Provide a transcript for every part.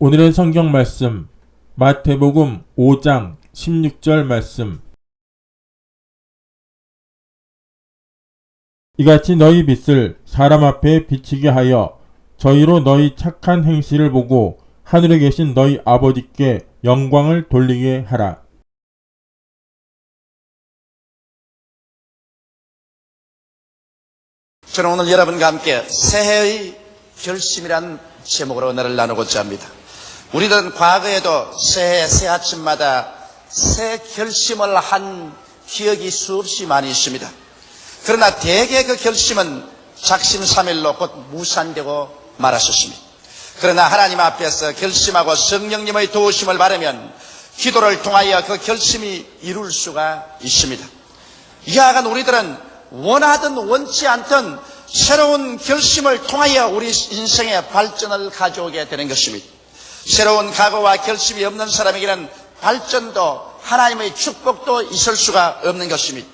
오늘의 성경 말씀 마태복음 5장 16절 말씀 이같이 너희 빛을 사람 앞에 비치게 하여 저희로 너희 착한 행실을 보고 하늘에 계신 너희 아버지께 영광을 돌리게 하라. 저는 오늘 여러분과 함께 새해의 결심이란 제목으로 오늘을 나누고자 합니다. 우리들은 과거에도 새해 새 아침마다 새 결심을 한 기억이 수없이 많이 있습니다. 그러나 대개 그 결심은 작심삼일로 곧 무산되고 말았었습니다. 그러나 하나님 앞에서 결심하고 성령님의 도우심을 받으면 기도를 통하여 그 결심이 이룰 수가 있습니다. 이하간 우리들은 원하든 원치 않든 새로운 결심을 통하여 우리 인생의 발전을 가져오게 되는 것입니다. 새로운 각오와 결심이 없는 사람에게는 발전도 하나님의 축복도 있을 수가 없는 것입니다.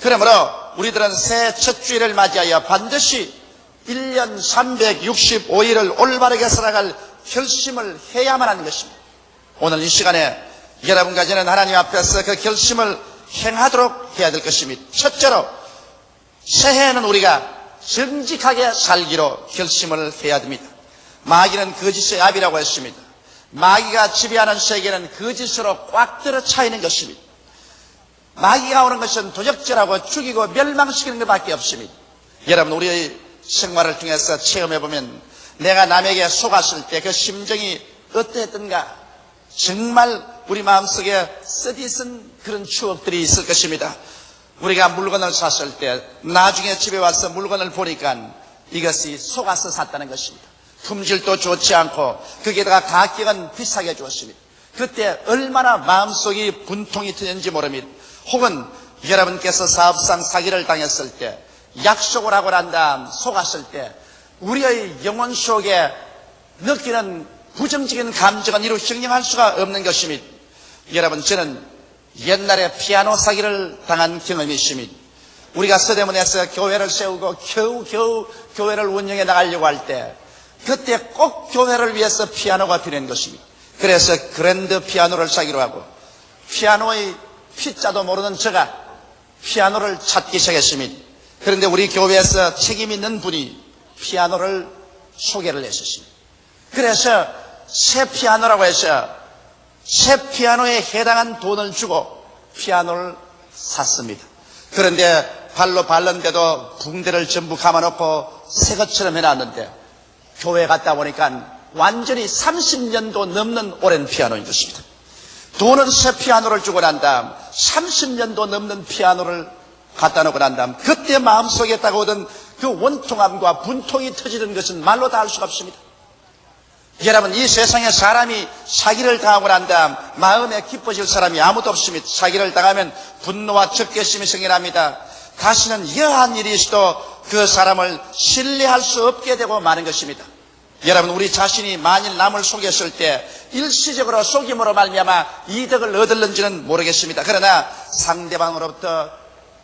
그러므로 우리들은 새해 첫 주일을 맞이하여 반드시 1년 365일을 올바르게 살아갈 결심을 해야만 하는 것입니다. 오늘 이 시간에 여러분과 저는 하나님 앞에서 그 결심을 행하도록 해야 될 것입니다. 첫째로 새해에는 우리가 정직하게 살기로 결심을 해야 됩니다. 마귀는 거짓의 압이라고 했습니다. 마귀가 지배하는 세계는 거짓으로 꽉 들어 차 있는 것입니다. 마귀가 오는 것은 도적질하고 죽이고 멸망시키는 것밖에 없습니다. 여러분 우리의 생활을 통해서 체험해 보면 내가 남에게 속았을 때 그 심정이 어땠던가 정말 우리 마음속에 쓰디쓴 그런 추억들이 있을 것입니다. 우리가 물건을 샀을 때 나중에 집에 와서 물건을 보니까 이것이 속아서 샀다는 것입니다. 품질도 좋지 않고 거기에다가 가격은 비싸게 주었습니다. 그때 얼마나 마음속이 분통이 트는지 모릅니다. 혹은 여러분께서 사업상 사기를 당했을 때 약속을 하고 난 다음 속았을 때 우리의 영혼 속에 느끼는 부정적인 감정은 이루 형용할 수가 없는 것입니다. 여러분 저는 옛날에 피아노 사기를 당한 경험이 있습니다. 우리가 서대문에서 교회를 세우고 겨우겨우 교회를 운영해 나가려고 할 때 그때 꼭 교회를 위해서 피아노가 필요한 것입니다. 그래서 그랜드 피아노를 사기로 하고 피아노의 피자도 모르는 제가 피아노를 찾기 시작했습니다. 그런데 우리 교회에서 책임 있는 분이 피아노를 소개를 했었습니다. 그래서 새 피아노라고 해서 새 피아노에 해당한 돈을 주고 피아노를 샀습니다. 그런데 발로 밟는데도 붕대를 전부 감아놓고 새 것처럼 해놨는데 교회 갔다 보니까 완전히 30년도 넘는 오랜 피아노인 것입니다. 돈은 새 피아노를 주고 난 다음 30년도 넘는 피아노를 갖다 놓고 난 다음 그때 마음속에 다가오던 그 원통함과 분통이 터지는 것은 말로 다 할 수가 없습니다. 여러분 이 세상에 사람이 사기를 당하고 난 다음 마음에 기뻐질 사람이 아무도 없습니다. 사기를 당하면 분노와 적개심이 생겨납니다. 다시는 여한 일이 있어도 그 사람을 신뢰할 수 없게 되고 마는 것입니다. 여러분 우리 자신이 만일 남을 속였을 때 일시적으로 속임으로 말미암아 이득을 얻을는지는 모르겠습니다. 그러나 상대방으로부터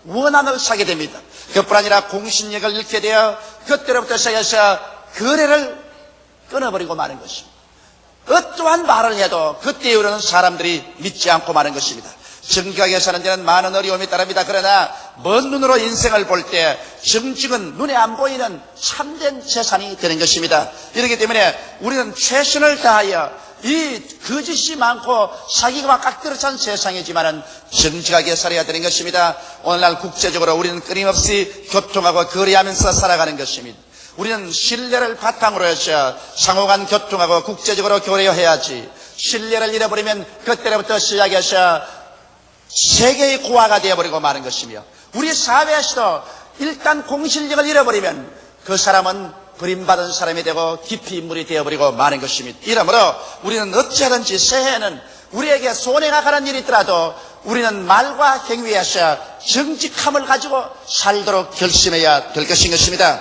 원한을 사게 됩니다. 그뿐 아니라 공신력을 잃게 되어 그때로부터 시작해서 거래를 끊어버리고 마는 것입니다. 어떠한 말을 해도 그때 이후로는 사람들이 믿지 않고 마는 것입니다. 정직하게 사는 데는 많은 어려움이 따릅니다. 그러나 먼 눈으로 인생을 볼 때 정직은 눈에 안 보이는 참된 재산이 되는 것입니다. 이렇기 때문에 우리는 최선을 다하여 이 거짓이 많고 사기가 깍들어 찬 세상이지만은 정직하게 살아야 되는 것입니다. 오늘날 국제적으로 우리는 끊임없이 교통하고 거래하면서 살아가는 것입니다. 우리는 신뢰를 바탕으로 해서 상호간 교통하고 국제적으로 교류해야지 신뢰를 잃어버리면 그때부터 시작해서 세계의 고아가 되어버리고 마는 것이며 우리 사회에서도 일단 공신력을 잃어버리면 그 사람은 버림받은 사람이 되고 깊이 인물이 되어버리고 마는 것입니다. 이러므로 우리는 어찌하든지 새해에는 우리에게 손해가 가는 일이 있더라도 우리는 말과 행위에서 정직함을 가지고 살도록 결심해야 될 것인 것입니다.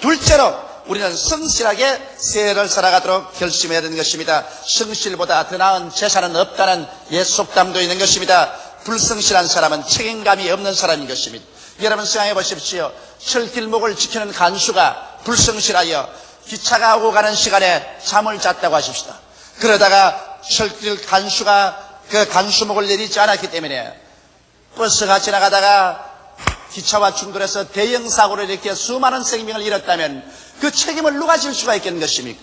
둘째로 우리는 성실하게 새해를 살아가도록 결심해야 되는 것입니다. 성실보다 더 나은 재산은 없다는 옛 속담도 있는 것입니다. 불성실한 사람은 책임감이 없는 사람인 것입니다. 여러분 생각해 보십시오. 철길목을 지키는 간수가 불성실하여 기차가 오고 가는 시간에 잠을 잤다고 하십시다. 그러다가 철길 간수가 그 간수목을 내리지 않았기 때문에 버스가 지나가다가 기차와 충돌해서 대형 사고를 일으켜 수많은 생명을 잃었다면 그 책임을 누가 질 수가 있겠는 것입니까?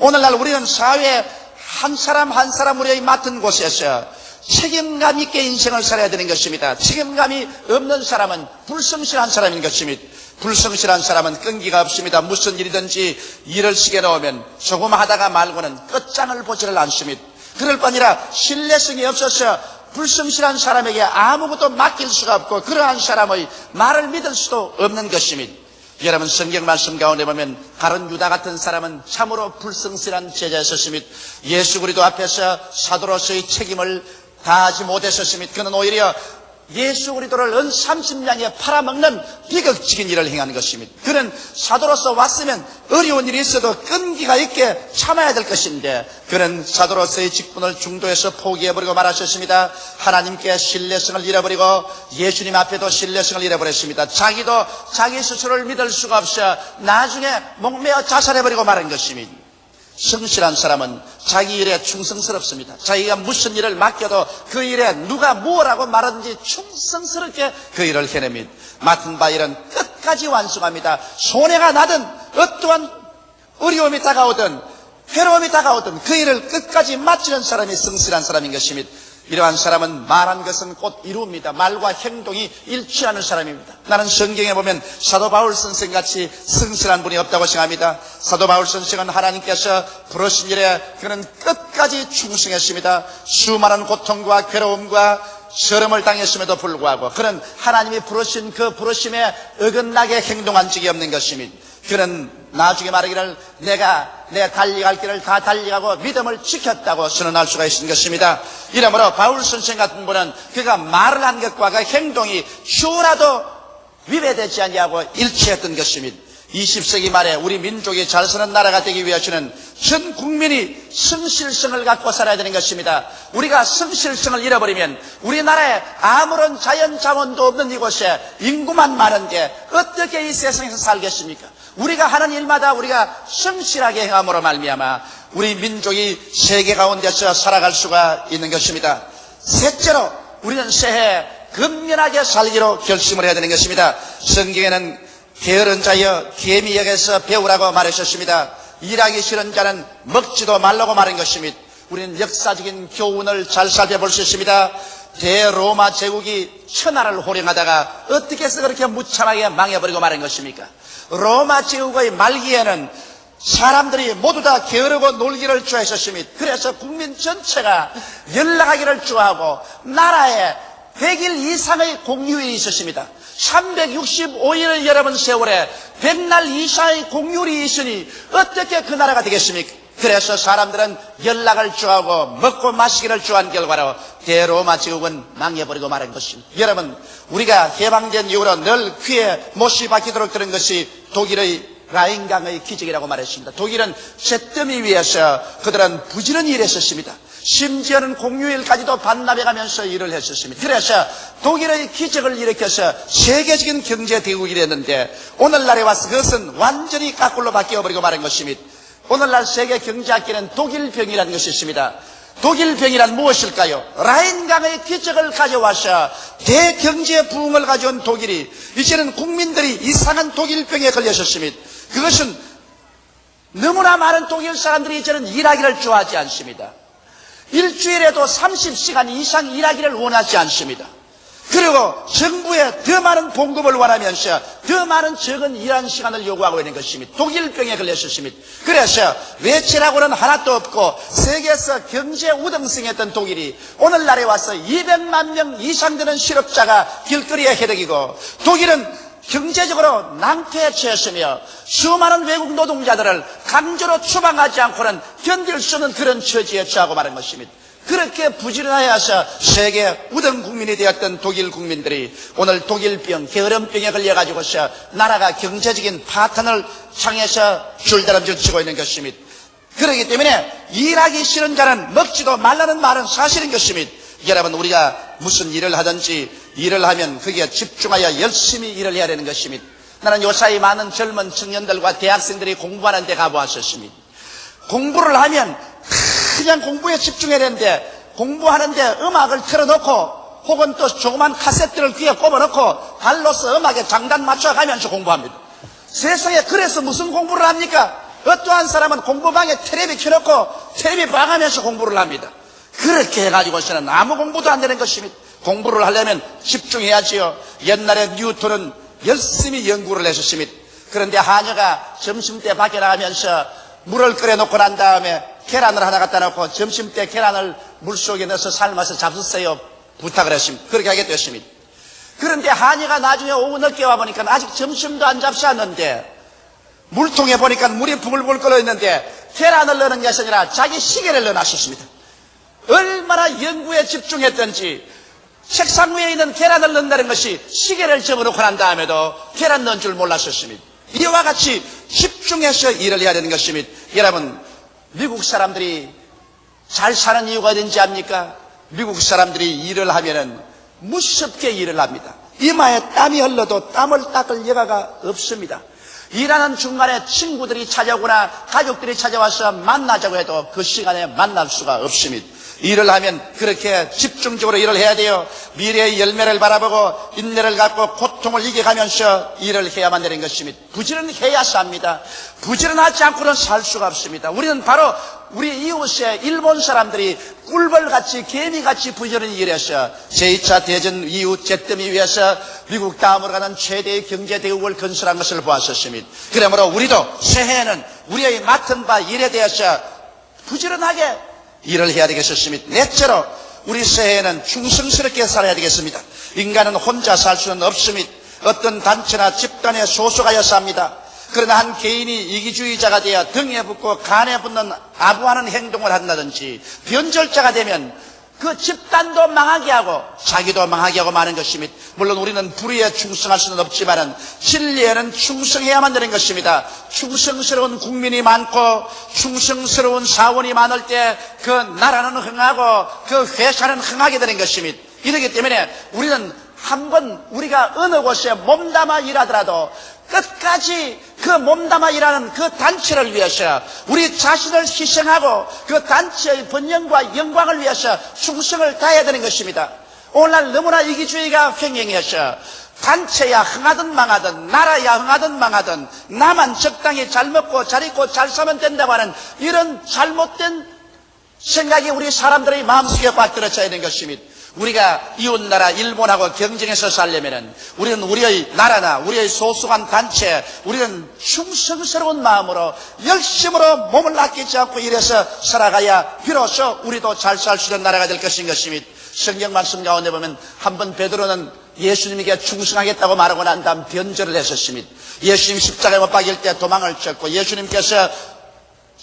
오늘날 우리는 사회에 한 사람 한 사람 우리의 맡은 곳에서 책임감 있게 인생을 살아야 되는 것입니다. 책임감이 없는 사람은 불성실한 사람인 것입니다. 불성실한 사람은 끈기가 없습니다. 무슨 일이든지 일을 시게 넣으면 조금 하다가 말고는 끝장을 보지를 않습니다. 그럴 뿐 아니라 신뢰성이 없어서 불성실한 사람에게 아무것도 맡길 수가 없고 그러한 사람의 말을 믿을 수도 없는 것입니다. 여러분 성경 말씀 가운데 보면 다른 유다 같은 사람은 참으로 불성실한 제자였었습니다. 예수 그리도 앞에서 사도로서의 책임을 다 하지 못했었습니다. 그는 오히려 예수 그리도를 은 30년에 팔아먹는 비극적인 일을 행한 것입니다. 그는 사도로서 왔으면 어려운 일이 있어도 끈기가 있게 참아야 될 것인데 그는 사도로서의 직분을 중도에서 포기해버리고 말하셨습니다. 하나님께 신뢰성을 잃어버리고 예수님 앞에도 신뢰성을 잃어버렸습니다. 자기도 자기 스스로를 믿을 수가 없어 나중에 목매어 자살해버리고 말한 것입니다. 성실한 사람은 자기 일에 충성스럽습니다. 자기가 무슨 일을 맡겨도 그 일에 누가 무엇라고 말하든지 충성스럽게 그 일을 해냅니다. 맡은 바 일은 끝까지 완수합니다. 손해가 나든 어떠한 어려움이 다가오든 괴로움이 다가오든 그 일을 끝까지 마치는 사람이 성실한 사람인 것입니다. 이러한 사람은 말한 것은 곧 이루입니다. 말과 행동이 일치하는 사람입니다. 나는 성경에 보면 사도 바울 선생 같이 성실한 분이 없다고 생각합니다. 사도 바울 선생은 하나님께서 부르신 일에 그는 끝까지 충성했습니다. 수많은 고통과 괴로움과 시험을 당했음에도 불구하고 그는 하나님이 부르신 그 부르심에 어긋나게 행동한 적이 없는 것입니다. 그는 나중에 말하기를 내가 내 달려갈 길을 다 달려가고 믿음을 지켰다고 선언할 수가 있는 것입니다. 이러므로 바울 선생 같은 분은 그가 말을 한 것과 그 행동이 주라도 위배되지 아니하고 일치했던 것입니다. 20세기 말에 우리 민족이 잘 사는 나라가 되기 위해서는 전 국민이 성실성을 갖고 살아야 되는 것입니다. 우리가 성실성을 잃어버리면 우리나라에 아무런 자연 자원도 없는 이곳에 인구만 많은데 어떻게 이 세상에서 살겠습니까? 우리가 하는 일마다 우리가 성실하게 행함으로 말미암아 우리 민족이 세계 가운데서 살아갈 수가 있는 것입니다. 셋째로 우리는 새해 근면하게 살기로 결심을 해야 되는 것입니다. 성경에는 게으른 자여 개미 역에서 배우라고 말하셨습니다. 일하기 싫은 자는 먹지도 말라고 말한 것입니다. 우리는 역사적인 교훈을 잘 살펴볼 수 있습니다. 대로마 제국이 천하를 호령하다가 어떻게 해서 그렇게 무참하게 망해버리고 말한 것입니까? 로마 제국의 말기에는 사람들이 모두 다 게으르고 놀기를 좋아했었습니다. 그래서 국민 전체가 연락하기를 좋아하고 나라에 100일 이상의 공휴일이 있었습니다. 365일을 여러분 세월에 100날 이상의 공휴일이 있으니 어떻게 그 나라가 되겠습니까? 그래서 사람들은 연락을 좋아하고 먹고 마시기를 좋아한 결과로 대로마 제국은 망해버리고 말한 것입니다. 여러분 우리가 해방된 이후로 늘 귀에 못이 박히도록 들은 것이 독일의 라인강의 기적이라고 말했습니다. 독일은 잿더미 위에서 그들은 부지런히 일했었습니다. 심지어는 공휴일까지도 반납해 가면서 일을 했었습니다. 그래서 독일의 기적을 일으켜서 세계적인 경제 대국이 됐는데 오늘날에 와서 그것은 완전히 까꿀로 바뀌어버리고 말한 것입니다. 오늘날 세계 경제학계는 독일병이라는 것이 있습니다. 독일병이란 무엇일까요? 라인강의 기적을 가져와서 대경제 부흥을 가져온 독일이 이제는 국민들이 이상한 독일병에 걸렸었습니다. 그것은 너무나 많은 독일 사람들이 이제는 일하기를 좋아하지 않습니다. 일주일에도 30시간 이상 일하기를 원하지 않습니다. 그리고 정부에 더 많은 봉급을 원하면서 더 많은 적은 일한 시간을 요구하고 있는 것입니다. 독일병에 걸렸었습니다. 그래서 외치라고는 하나도 없고 세계에서 경제 우등승했던 독일이 오늘날에 와서 200만 명 이상 되는 실업자가 길거리에 해덕이고 독일은 경제적으로 낭패에 처했으며 수많은 외국 노동자들을 강제로 추방하지 않고는 견딜 수 없는 그런 처지에 처하고 말한 것입니다. 그렇게 부지런하여서 세계 우등 국민이 되었던 독일 국민들이 오늘 독일병, 게으름병에 걸려가지고 서 나라가 경제적인 파탄을 향해서 줄다름질 치고 있는 것입니다. 그렇기 때문에 일하기 싫은 자는 먹지도 말라는 말은 사실인 것입니다. 여러분 우리가 무슨 일을 하든지 일을 하면 거기에 집중하여 열심히 일을 해야 되는 것입니다. 나는 요사이 많은 젊은 청년들과 대학생들이 공부하는 데 가보았었습니다. 공부를 하면 그냥 공부에 집중해야 되는데 공부하는데 음악을 틀어놓고 혹은 또 조그만 카세트를 귀에 꼽아놓고 발로서 음악에 장단 맞춰가면서 공부합니다. 세상에 그래서 무슨 공부를 합니까? 어떠한 사람은 공부방에 텔레비 켜놓고 텔레비 봐가면서 공부를 합니다. 그렇게 해가지고서는 아무 공부도 안 되는 것입니다. 공부를 하려면 집중해야지요. 옛날에 뉴턴은 열심히 연구를 했었습니다. 그런데 하녀가 점심때 밖에 나가면서 물을 끓여놓고 난 다음에 계란을 하나 갖다 놓고 점심 때 계란을 물속에 넣어서 삶아서 잡수세요. 부탁을 했습니다. 그렇게 하게 됐습니다. 그런데 한이가 나중에 오후 늦게 와 보니까 아직 점심도 안 잡수었는데 물통에 보니까 물이 부글부글 끓어 있는데 계란을 넣는 것이 아니라 자기 시계를 넣어놨었습니다. 얼마나 연구에 집중했던지 책상 위에 있는 계란을 넣는다는 것이 시계를 접어놓고 난 다음에도 계란 넣은 줄 몰랐었습니다. 이와 같이 집중해서 일을 해야 되는 것입니다. 여러분, 미국 사람들이 잘 사는 이유가 어딘지 압니까? 미국 사람들이 일을 하면은 무섭게 일을 합니다. 이마에 땀이 흘러도 땀을 닦을 여가가 없습니다. 일하는 중간에 친구들이 찾아오거나 가족들이 찾아와서 만나자고 해도 그 시간에 만날 수가 없습니다. 일을 하면 그렇게 집중적으로 일을 해야 돼요. 미래의 열매를 바라보고 인내를 갖고 고통을 이겨가면서 일을 해야만 되는 것입니다. 부지런해야 삽니다. 부지런하지 않고는 살 수가 없습니다. 우리는 바로 우리 이웃의 일본 사람들이 꿀벌같이 개미같이 부지런히 일해서 제2차 대전 이후 잿더미 위해서 미국 다음으로 가는 최대의 경제 대국을 건설한 것을 보았었습니다. 그러므로 우리도 새해에는 우리의 맡은 바 일에 대해서 부지런하게 일을 해야 되겠습니다. 넷째로 우리 새해에는 충성스럽게 살아야 되겠습니다. 인간은 혼자 살 수는 없습니다. 어떤 단체나 집단에 소속하여 삽니다. 그러나 한 개인이 이기주의자가 되어 등에 붙고 간에 붙는 아부하는 행동을 한다든지 변절자가 되면 그 집단도 망하게 하고 자기도 망하게 하고 마는 것입니다. 물론 우리는 불의에 충성할 수는 없지만은 진리에는 충성해야만 되는 것입니다. 충성스러운 국민이 많고 충성스러운 사원이 많을 때 그 나라는 흥하고 그 회사는 흥하게 되는 것입니다. 이렇기 때문에 우리는 한번 우리가 어느 곳에 몸담아 일하더라도 끝까지 그 몸담아 일하는 그 단체를 위해서 우리 자신을 희생하고 그 단체의 번영과 영광을 위해서 충성을 다해야 되는 것입니다. 오늘날 너무나 이기주의가 횡행해서 단체야 흥하든 망하든 나라야 흥하든 망하든 나만 적당히 잘 먹고 잘 입고 잘 사면 된다고 하는 이런 잘못된 생각이 우리 사람들의 마음속에 빠뜨려져야 되는 것입니다. 우리가 이웃나라 일본하고 경쟁해서 살려면은 우리는 우리의 나라나 우리의 소속한 단체, 우리는 충성스러운 마음으로 열심으로 몸을 아끼지 않고 일해서 살아가야 비로소 우리도 잘 살 수 있는 나라가 될 것인 것입니다. 성경 말씀 가운데 보면 한 번 베드로는 예수님에게 충성하겠다고 말하고 난 다음 변절을 했었습니다. 예수님 십자가에 못 박일 때 도망을 쳤고 예수님께서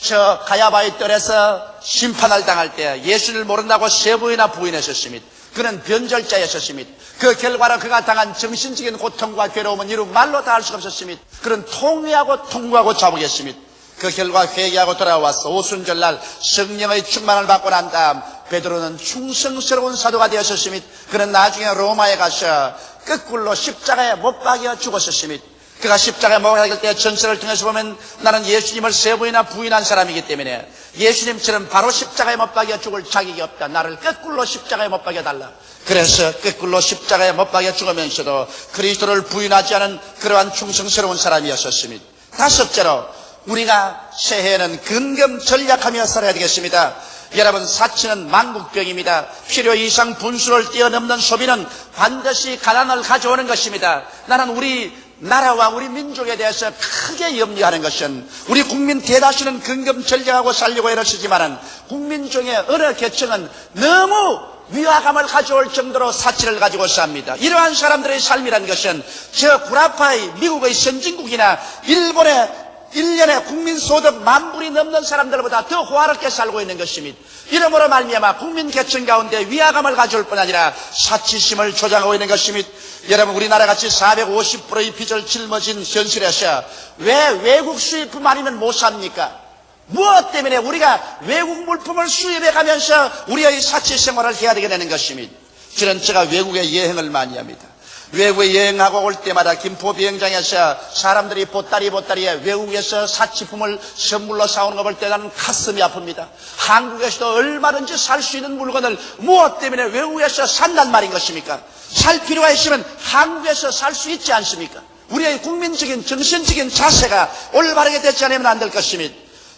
저 가야바의 뜰에서 심판을 당할 때 예수를 모른다고 세 번이나 부인했었습니다. 그는 변절자였었습니다. 그 결과로 그가 당한 정신적인 고통과 괴로움은 이루 말로 다 할 수가 없었습니다. 그는 통회하고 통과하고 자복했습니다. 그 결과 회개하고 돌아와서 오순절날 성령의 충만을 받고 난 다음 베드로는 충성스러운 사도가 되었었습니다. 그는 나중에 로마에 가서 거꾸로 십자가에 못 박여 죽었었습니다. 그가 십자가에 못 박일 때 전설을 통해서 보면 나는 예수님을 세 번이나 부인한 사람이기 때문에 예수님처럼 바로 십자가에 못 박여 죽을 자격이 없다. 나를 거꾸로 십자가에 못 박여 달라. 그래서 거꾸로 십자가에 못 박여 죽으면서도 그리스도를 부인하지 않은 그러한 충성스러운 사람이었었습니다. 다섯째로 우리가 새해에는 근검 전략하며 살아야 되겠습니다. 여러분 사치는 만국병입니다. 필요 이상 분수를 뛰어넘는 소비는 반드시 가난을 가져오는 것입니다. 나는 우리 나라와 우리 민족에 대해서 크게 염려하는 것은 우리 국민 대다수는 근검 전략하고 살려고 애를 쓰지만은 국민 중에 어느 계층은 너무 위화감을 가져올 정도로 사치를 가지고 삽니다. 이러한 사람들의 삶이란 것은 저 구라파의 미국의 선진국이나 일본의 1년에 국민 소득 만 불이 넘는 사람들보다 더 호화롭게 살고 있는 것입니다. 이러므로 말미암아 국민 계층 가운데 위화감을 가져올 뿐 아니라 사치심을 조장하고 있는 것입니다. 여러분 우리나라 같이 450%의 빚을 짊어진 현실에서 왜 외국 수입품 아니면 못 삽니까? 무엇 때문에 우리가 외국 물품을 수입해 가면서 우리의 사치 생활을 해야 되게 되는 것입니다. 저는 제가 외국에 여행을 많이 합니다. 외국에 여행하고 올 때마다 김포 비행장에서 사람들이 보따리 보따리에 외국에서 사치품을 선물로 사오는 거볼때 나는 가슴이 아픕니다. 한국에서도 얼마든지 살 수 있는 물건을 무엇 때문에 외국에서 산단 말인 것입니까? 살 필요가 있으면 한국에서 살 수 있지 않습니까? 우리의 국민적인 정신적인 자세가 올바르게 되지 않으면 안 될 것입니다.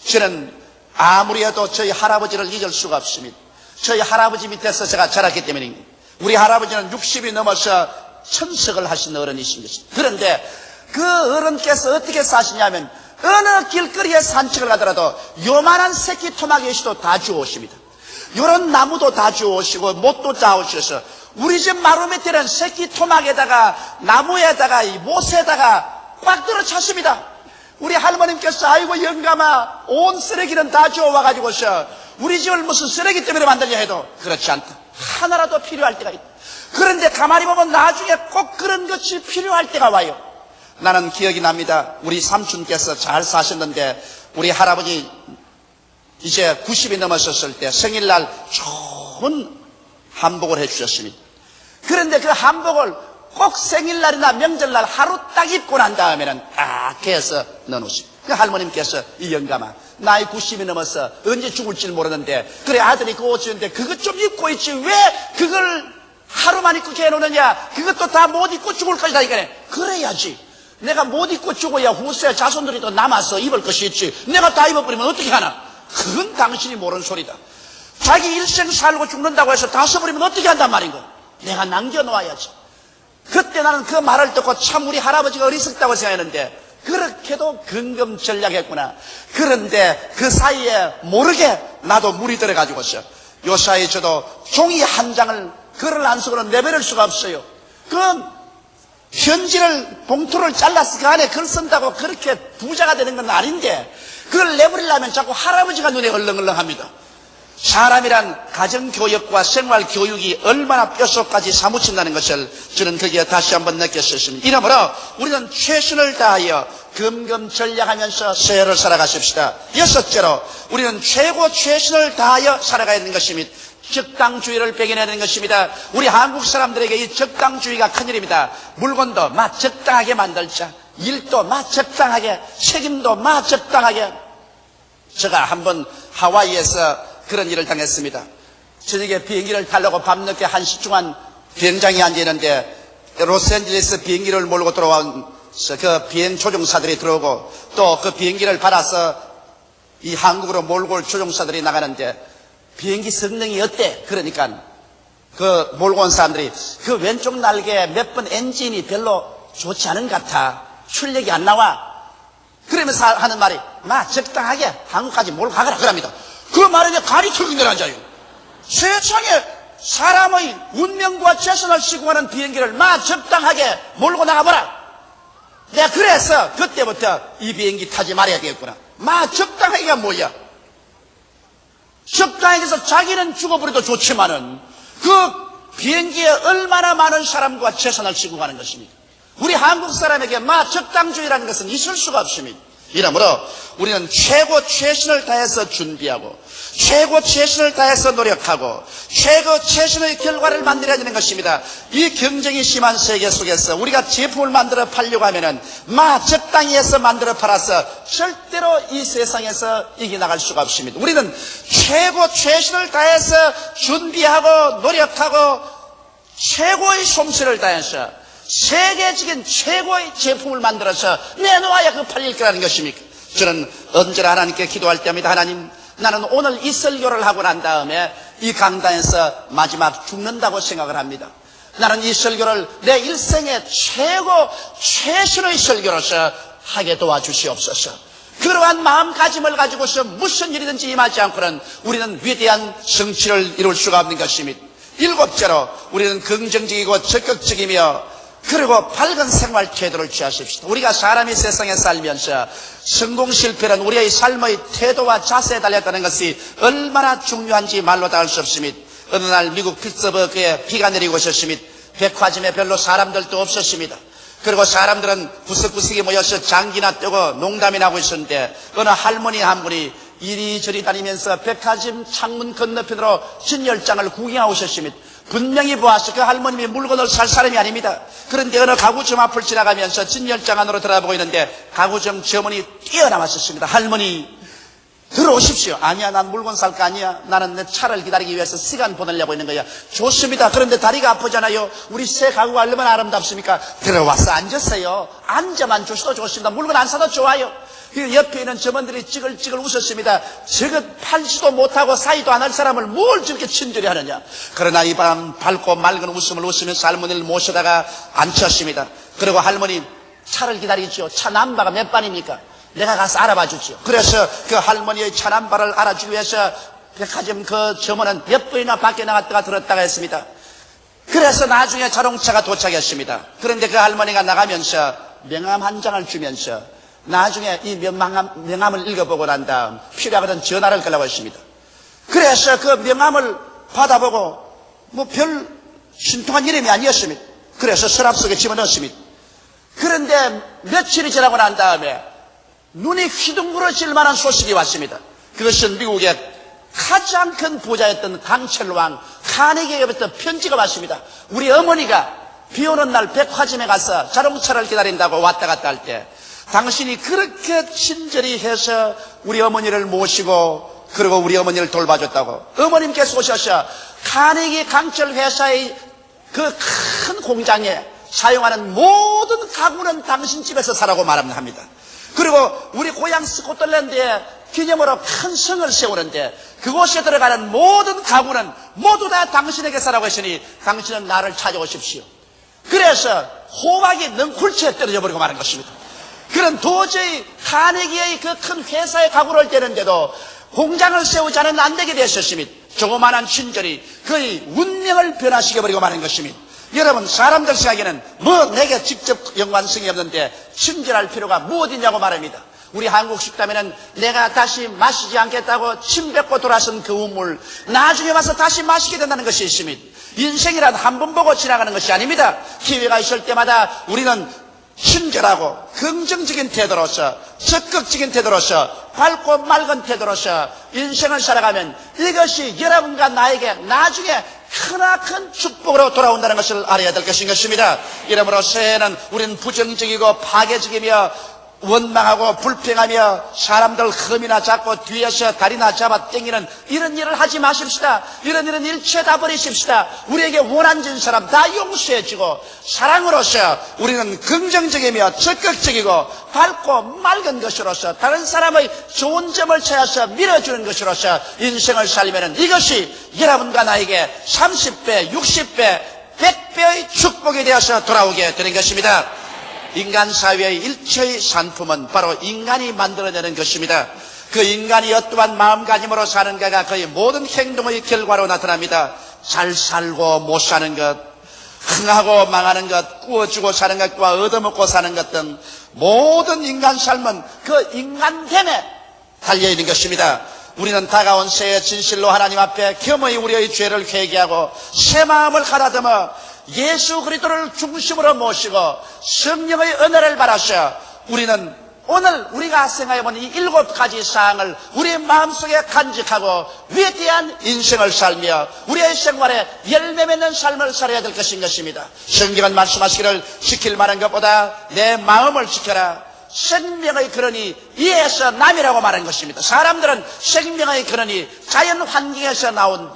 저는 아무리 해도 저희 할아버지를 잊을 수가 없습니다. 저희 할아버지 밑에서 제가 자랐기 때문입니다. 우리 할아버지는 60이 넘어서 천석을 하신 어른이신 것입니다. 그런데 그 어른께서 어떻게 사시냐면 어느 길거리에 산책을 가더라도 요만한 새끼 토막이시도 다 주워오십니다. 요런 나무도 다 주워오시고 못도 다 오셔서 우리 집 마루 밑에는 새끼 토막에다가 나무에다가 이 못에다가 꽉 들어 찼습니다. 우리 할머님께서 아이고 영감아 온 쓰레기는 다 주워와가지고서 우리 집을 무슨 쓰레기 때문에 만들려 해도 그렇지 않다. 하나라도 필요할 때가 있다. 그런데 가만히 보면 나중에 꼭 그런 것이 필요할 때가 와요. 나는 기억이 납니다. 우리 삼촌께서 잘 사셨는데 우리 할아버지 이제 90이 넘었었을 때 생일날 좋은 한복을 해주셨습니다. 그런데 그 한복을 꼭 생일날이나 명절날 하루 딱 입고 난 다음에는 딱 해서 넣어놓습니다. 그 할머님께서 이 영감아 나이 90이 넘어서 언제 죽을지 모르는데 그래 아들이 그옷 주는데 그것 좀 입고 있지 왜 그걸 하루만 입고 해놓느냐? 그것도 다 못 입고 죽을 것이다 이거네. 그래야지. 내가 못 입고 죽어야 후세 자손들이 또 남아서 입을 것이 있지. 내가 다 입어버리면 어떻게 하나? 그건 당신이 모르는 소리다. 자기 일생 살고 죽는다고 해서 다 써버리면 어떻게 한단 말인가? 내가 남겨놓아야지. 그때 나는 그 말을 듣고 참 우리 할아버지가 어리석다고 생각했는데 그렇게도 근검 전략했구나. 그런데 그 사이에 모르게 나도 물이 들어가지고서 요 사이에 저도 종이 한 장을 글을 안 쓰고는 내버릴 수가 없어요. 그 편지를 봉투를 잘라서 그 안에 글 쓴다고 그렇게 부자가 되는 건 아닌데 그걸 내버리려면 자꾸 할아버지가 눈에 얼렁얼렁합니다. 사람이란 가정교육과 생활교육이 얼마나 뼛속까지 사무친다는 것을 저는 거기에 다시 한번 느꼈었습니다. 이러므로 우리는 최선을 다하여 금금전략하면서 세월을 살아가십시다. 여섯째로 우리는 최고 최선을 다하여 살아가야 하는 것입니다. 적당주의를 배겨내야 되는 것입니다. 우리 한국 사람들에게 이 적당주의가 큰일입니다. 물건도 마 적당하게 만들자. 일도 마 적당하게, 책임도 마 적당하게. 제가 한번 하와이에서 그런 일을 당했습니다. 저녁에 비행기를 타려고 밤늦게 한 시중한 비행장에 앉아 있는데 로스앤젤레스 비행기를 몰고 들어온 그 비행 조종사들이 들어오고 또 그 비행기를 받아서 이 한국으로 몰고 올 조종사들이 나가는데 비행기 성능이 어때? 그러니까 그 몰고 온 사람들이 그 왼쪽 날개 몇 번 엔진이 별로 좋지 않은 것 같아. 출력이 안 나와. 그러면서 하는 말이 마 적당하게 한국까지 몰고 가거라 그럽니다. 그 말에 가리 털긴 내려앉아요. 세상에 사람의 운명과 최선을 시공하는 비행기를 마 적당하게 몰고 나가보라. 내가 그래서 그때부터 이 비행기 타지 말아야 되겠구나. 마 적당하게가 뭐야? 해서 자기는 죽어버려도 좋지만은 그 비행기에 얼마나 많은 사람과 최선을 시공하는 것입니까? 우리 한국 사람에게 마 적당주의라는 것은 있을 수가 없습니다. 이러므로 우리는 최고 최선을 다해서 준비하고 최고 최선을 다해서 노력하고 최고 최선의 결과를 만들어야 되는 것입니다. 이 경쟁이 심한 세계 속에서 우리가 제품을 만들어 팔려고 하면은 마 적당히 해서 만들어 팔아서 절대로 이 세상에서 이겨나갈 수가 없습니다. 우리는 최고 최선을 다해서 준비하고 노력하고 최고의 솜씨를 다해서 세계적인 최고의 제품을 만들어서 내놓아야 그 팔릴 거라는 것입니까? 저는 언제나 하나님께 기도할 때입니다. 하나님, 나는 오늘 이 설교를 하고 난 다음에 이 강단에서 마지막 죽는다고 생각을 합니다. 나는 이 설교를 내 일생의 최고 최선의 설교로서 하게 도와주시옵소서. 그러한 마음가짐을 가지고서 무슨 일이든지 임하지 않고는 우리는 위대한 성취를 이룰 수가 없는 것입니다. 일곱째로 우리는 긍정적이고 적극적이며 그리고 밝은 생활 태도를 취하십시다. 우리가 사람이 세상에 살면서 성공 실패는 우리의 삶의 태도와 자세에 달렸다는 것이 얼마나 중요한지 말로 다할수 없습니다. 어느 날 미국 피츠버그에 비가 내리고 있었습니다. 백화점에 별로 사람들도 없었습니다. 그리고 사람들은 구석구석에 모여서 장기나 뜨고 농담이나 하고 있었는데 어느 할머니 한 분이 이리저리 다니면서 백화점 창문 건너편으로 진열장을 구경하고 오셨습니다. 분명히 보았어. 그 할머님이 물건을 살 사람이 아닙니다. 그런데 어느 가구점 앞을 지나가면서 진열장 안으로 들어가고 있는데 가구점 점원이 뛰어나왔었습니다. 할머니 들어오십시오. 아니야, 난 물건 살 거 아니야. 나는 내 차를 기다리기 위해서 시간 보내려고 있는 거야. 좋습니다. 그런데 다리가 아프잖아요. 우리 새 가구가 얼마나 아름답습니까? 들어와서 앉으세요. 앉아만 주셔도 좋습니다. 물건 안 사도 좋아요. 그 옆에 있는 점원들이 찌글찌글 웃었습니다. 저거 팔지도 못하고 사이도 안 할 사람을 뭘 저렇게 친절히 하느냐. 그러나 이 밤 밝고 맑은 웃음을 웃으면서 할머니를 모셔다가 앉혔습니다. 그리고 할머니 차를 기다리죠. 차 남바가 몇 반입니까? 내가 가서 알아봐 주지요. 그래서 그 할머니의 차 남바를 알아주기 위해서 백화점 그 점원은 몇 번이나 밖에 나갔다가 들었다가 했습니다. 그래서 나중에 자동차가 도착했습니다. 그런데 그 할머니가 나가면서 명함 한 장을 주면서 나중에 이 명함, 명함을 읽어보고 난 다음 필요하거든 전화를 걸라고 했습니다. 그래서 그 명함을 받아보고 뭐 별 신통한 이름이 아니었습니다. 그래서 서랍 속에 집어넣었습니다. 그런데 며칠이 지나고 난 다음에 눈이 휘둥그러질 만한 소식이 왔습니다. 그것은 미국의 가장 큰 부자였던 강철왕 카네기에게부터 편지가 왔습니다. 우리 어머니가 비 오는 날 백화점에 가서 자동차를 기다린다고 왔다 갔다 할 때 당신이 그렇게 친절히 해서 우리 어머니를 모시고 그리고 우리 어머니를 돌봐줬다고 어머님께서 오셔서 카네기 강철 회사의 그 큰 공장에 사용하는 모든 가구는 당신 집에서 사라고 말합니다. 그리고 우리 고향 스코틀랜드에 기념으로 큰 성을 세우는데 그곳에 들어가는 모든 가구는 모두 다 당신에게 사라고 했으니 당신은 나를 찾아오십시오. 그래서 호박이 능쿨치에 떨어져 버리고 마는 것입니다. 그런 도저히 카네기의 그 큰 회사의 가구를 떼는데도 공장을 세우지 않으면 안 되게 되었습니다. 조그만한 친절이 그의 운명을 변화시켜 버리고 마는 것입니다. 여러분 사람들 생각에는 뭐 내게 직접 연관성이 없는데 친절할 필요가 무엇이냐고 말합니다. 우리 한국 식당에는 내가 다시 마시지 않겠다고 침 뱉고 돌아선 그 우물 나중에 와서 다시 마시게 된다는 것이 있습니다. 인생이란 한 번 보고 지나가는 것이 아닙니다. 기회가 있을 때마다 우리는 친절하고 긍정적인 태도로서 적극적인 태도로서 밝고 맑은 태도로서 인생을 살아가면 이것이 여러분과 나에게 나중에 크나큰 축복으로 돌아온다는 것을 알아야 될 것인 것입니다. 이러므로 새해는 우리는 부정적이고 파괴적이며 원망하고 불평하며 사람들 흠이나 잡고 뒤에서 다리나 잡아 땡기는 이런 일을 하지 마십시다. 이런 일은 일체 다 버리십시다. 우리에게 원한진 사람 다 용서해주고 사랑으로서 우리는 긍정적이며 적극적이고 밝고 맑은 것으로서 다른 사람의 좋은 점을 찾아서 밀어주는 것으로서 인생을 살면 이것이 여러분과 나에게 30배, 60배, 100배의 축복이 되어서 돌아오게 되는 것입니다. 인간 사회의 일체의 산품은 바로 인간이 만들어내는 것입니다. 그 인간이 어떠한 마음가짐으로 사는가가 그의 모든 행동의 결과로 나타납니다. 잘 살고 못 사는 것, 흥하고 망하는 것, 구워주고 사는 것과 얻어먹고 사는 것 등 모든 인간 삶은 그 인간됨에 달려있는 것입니다. 우리는 다가온 새해 진실로 하나님 앞에 겸허히 우리의 죄를 회개하고 새 마음을 가다듬어 예수 그리스도를 중심으로 모시고 성령의 은혜를 받아서 우리는 오늘 우리가 생각해 본 이 일곱 가지 사항을 우리의 마음속에 간직하고 위대한 인생을 살며 우리의 생활에 열매 맺는 삶을 살아야 될 것인 것입니다. 성경은 말씀하시기를 지킬 만한 것보다 내 마음을 지켜라. 생명의 근원이 이에서 남이라고 말한 것입니다. 사람들은 생명의 근원이 자연 환경에서 나온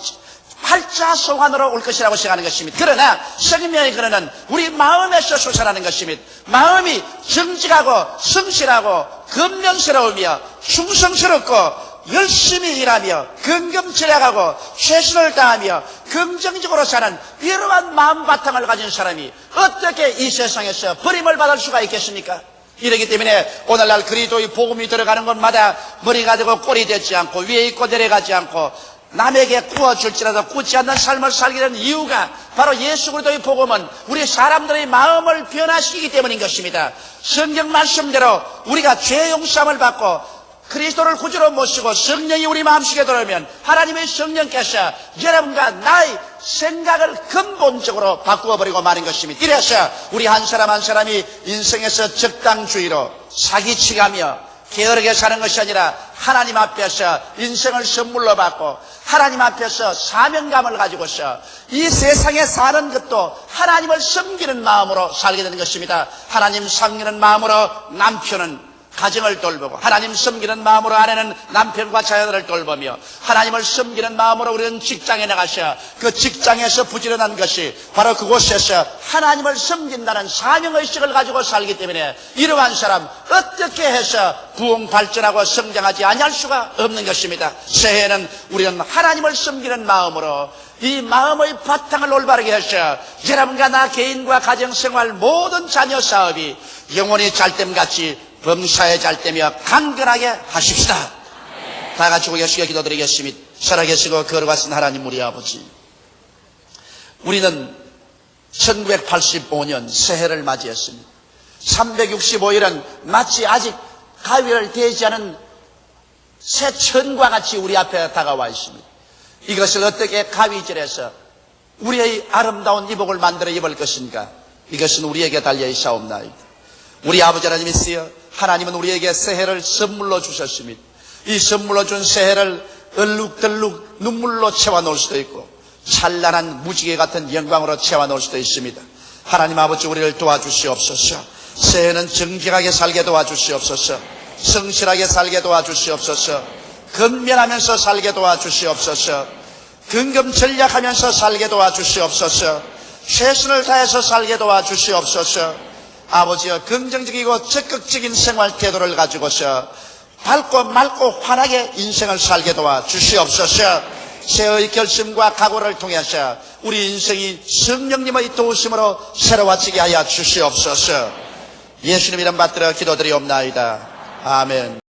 활자 송환으로 올 것이라고 생각하는 것입니다. 그러나 생명의 근원은 우리 마음에서 솟아나는 것입니다. 마음이 정직하고 성실하고 근면스러우며 충성스럽고 열심히 일하며 긍금절약하고 최선을 다하며 긍정적으로 사는 이러한 마음 바탕을 가진 사람이 어떻게 이 세상에서 버림을 받을 수가 있겠습니까? 이러기 때문에 오늘날 그리스도의 복음이 들어가는 곳마다 머리가 되고 꼴이 되지 않고 위에 있고 내려가지 않고 남에게 구워줄지라도 굳지 않는 삶을 살게 되는 이유가 바로 예수 그리스도의 복음은 우리 사람들의 마음을 변화시키기 때문인 것입니다. 성경 말씀대로 우리가 죄 용서함을 받고 그리스도를 구주로 모시고 성령이 우리 마음속에 들어오면 하나님의 성령께서 여러분과 나의 생각을 근본적으로 바꾸어 버리고 마는 것입니다. 이래서 우리 한 사람 한 사람이 인생에서 적당주의로 사기치가며 게으르게 사는 것이 아니라 하나님 앞에서 인생을 선물로 받고 하나님 앞에서 사명감을 가지고서 이 세상에 사는 것도 하나님을 섬기는 마음으로 살게 되는 것입니다. 하나님 섬기는 마음으로 남편은 가정을 돌보고 하나님 섬기는 마음으로 아내는 남편과 자녀들을 돌보며 하나님을 섬기는 마음으로 우리는 직장에 나가셔 그 직장에서 부지런한 것이 바로 그곳에서 하나님을 섬긴다는 사명의식을 가지고 살기 때문에 이러한 사람 어떻게 해서 부흥 발전하고 성장하지 아니할 수가 없는 것입니다. 새해에는 우리는 하나님을 섬기는 마음으로 이 마음의 바탕을 올바르게 하셔 여러분과 나 개인과 가정생활 모든 자녀 사업이 영원히 잘됨같이 범사에 잘되며 강건하게 하십시다. 다 같이 고개 숙여 기도드리겠습니다. 살아계시고 걸어가신 하나님 우리 아버지. 우리는 1985년 새해를 맞이했습니다. 365일은 마치 아직 가위를 대지 않은 새 천과 같이 우리 앞에 다가와 있습니다. 이것을 어떻게 가위질해서 우리의 아름다운 이복을 만들어 입을 것인가? 이것은 우리에게 달려 있사옵나이다. 우리 아버지 하나님 있어요. 하나님은 우리에게 새해를 선물로 주셨습니다. 이 선물로 준 새해를 얼룩덜룩 눈물로 채워놓을 수도 있고 찬란한 무지개 같은 영광으로 채워놓을 수도 있습니다. 하나님 아버지 우리를 도와주시옵소서. 새해는 정직하게 살게 도와주시옵소서. 성실하게 살게 도와주시옵소서. 건면하면서 살게 도와주시옵소서. 근금 전략하면서 살게 도와주시옵소서. 최선을 다해서 살게 도와주시옵소서. 아버지여 긍정적이고 적극적인 생활 태도를 가지고서 밝고 맑고 환하게 인생을 살게 도와 주시옵소서. 새의 결심과 각오를 통해서 우리 인생이 성령님의 도우심으로 새로워지게 하여 주시옵소서. 예수님 이름 받들어 기도드리옵나이다. 아멘.